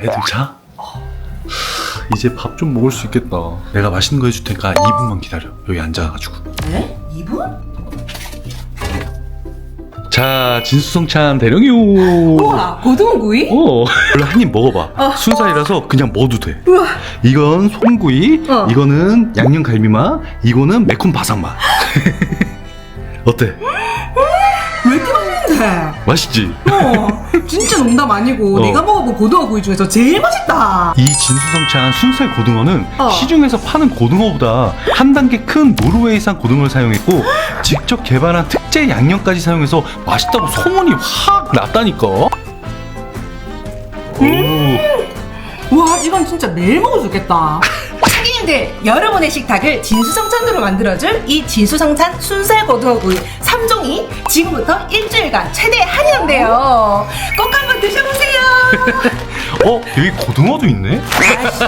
애들 자? 이제 밥 좀 먹을 수 있겠다. 내가 맛있는 거 해줄 테니까 2분만 기다려. 여기 앉아가지고. 네? 이분? 자, 진수성찬 대령이요. 우와 고등어구이? 어, 원래 한 입 먹어봐. 어. 순살이라서 그냥 먹어도 돼. 우와 이건 소금구이, 어. 이거는 양념 갈비 맛, 이거는 매콤 바삭 맛. 어때? 왜 이렇게 맛있 는데? 맛있지? 어 진짜 농담 아니고 어. 내가 먹어본 고등어 구이 중에서 제일 맛있다 이 진수성찬 순살 고등어는 어. 시중에서 파는 고등어보다 한 단계 큰 노르웨이산 고등어를 사용했고 직접 개발한 특제 양념까지 사용해서 맛있다고 소문이 확 났다니까. 오. 와 이건 진짜 매일 먹을 수 있겠다 고객님들 여러분의 식탁을 진수성찬으로 만들어줄 이 진수성찬 순살 고등어구이 3종이 지금부터 일주일간 최대 할인한대요. 꼭 한번 드셔보세요. 어 여기 고등어도 있네. 아이씨,